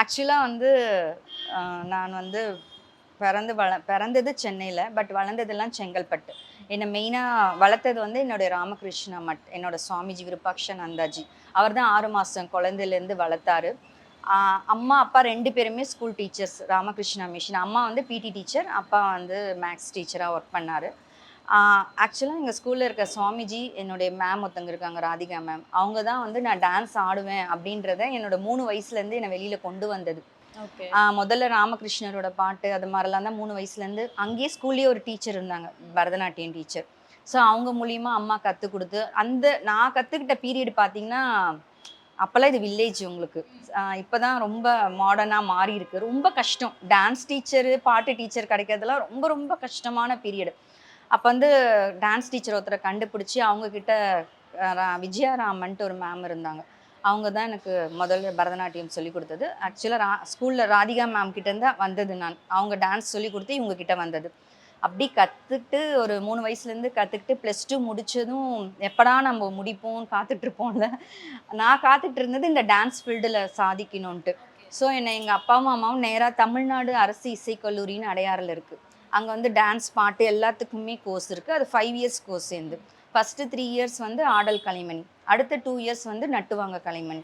ஆக்சுவலாக வந்து நான் வந்து பிறந்து வள பிறந்தது சென்னையில் பட் வளர்ந்ததெல்லாம் செங்கல்பட்டு. என்னை மெயினாக வளர்த்தது வந்து என்னுடைய ராமகிருஷ்ணா மட் என்னோட சுவாமிஜி விருப்பாக்ஷன் நந்தாஜி. அவர் தான் ஆறு மாதம் குழந்தையிலேருந்து வளர்த்தாரு. அம்மா அப்பா ரெண்டு பேருமே ஸ்கூல் டீச்சர்ஸ் ராமகிருஷ்ணா மிஷின் அம்மா வந்து பிடி டீச்சர் அப்பா வந்து மேக்ஸ் டீச்சராக ஒர்க் பண்ணார். ஆக்சுவலாக எங்கள் ஸ்கூலில் இருக்க சுவாமிஜி என்னுடைய மேம் ஒருத்தங்க இருக்காங்க ராதிகா மேம் அவங்க தான் வந்து நான் டான்ஸ் ஆடுவேன் அப்படின்றத என்னோட மூணு வயசுலேருந்து என்னை வெளியில் கொண்டு வந்தது. முதல்ல ராமகிருஷ்ணரோட பாட்டு அது மாதிரிலாம் தான் மூணு வயசுலேருந்து அங்கேயே ஸ்கூல்லேயே ஒரு டீச்சர் இருந்தாங்க பரதநாட்டியம் டீச்சர் ஸோ அவங்க மூலியமா அம்மா கற்றுக் கொடுத்து அந்த நான் கற்றுக்கிட்ட பீரியட் பார்த்தீங்கன்னா அப்போல்லாம் இது வில்லேஜ் உங்களுக்கு. இப்போ தான் ரொம்ப மாடர்னாக மாறி இருக்கு ரொம்ப கஷ்டம். டான்ஸ் டீச்சரு பாட்டு டீச்சர் கிடைக்கிறதுலாம் ரொம்ப ரொம்ப கஷ்டமான பீரியட் அப்போ வந்து டான்ஸ் டீச்சர் ஒருத்தரை கண்டுபிடிச்சி அவங்கக்கிட்ட விஜயாராமன்ட்டு ஒரு மேம் இருந்தாங்க. அவங்க தான் எனக்கு முதல்ல பரதநாட்டியம் சொல்லி கொடுத்தது. ஆக்சுவலாக ரா ஸ்கூலில் ராதிகா மேம் கிட்டேருந்து வந்தது நான். அவங்க டான்ஸ் சொல்லி கொடுத்து இவங்க கிட்ட வந்தது. அப்படி கற்றுக்கிட்டு ஒரு மூணு வயசுலேருந்து கற்றுக்கிட்டு ப்ளஸ் டூ முடித்ததும் எப்படா நம்ம முடிப்போம் காத்துட்ருப்போம்ல நான் காத்துட்டு இருந்தது இந்த டான்ஸ் ஃபீல்டில் சாதிக்கணும்ன்ட்டு. ஸோ என்னை எங்கள் அப்பாவும் அம்மாவும் நேராக தமிழ்நாடு அரசு இசைக்கல்லூரின்னு அடையாறில் இருக்குது அங்கே வந்து டான்ஸ் பாட்டு எல்லாத்துக்குமே கோர்ஸ் இருக்குது அது ஃபைவ் இயர்ஸ் கோர்ஸ் சேர்ந்து. ஃபஸ்ட்டு த்ரீ இயர்ஸ் வந்து ஆடல் கலைமணி அடுத்த டூ இயர்ஸ் வந்து நட்டுவாங்க கலைமணி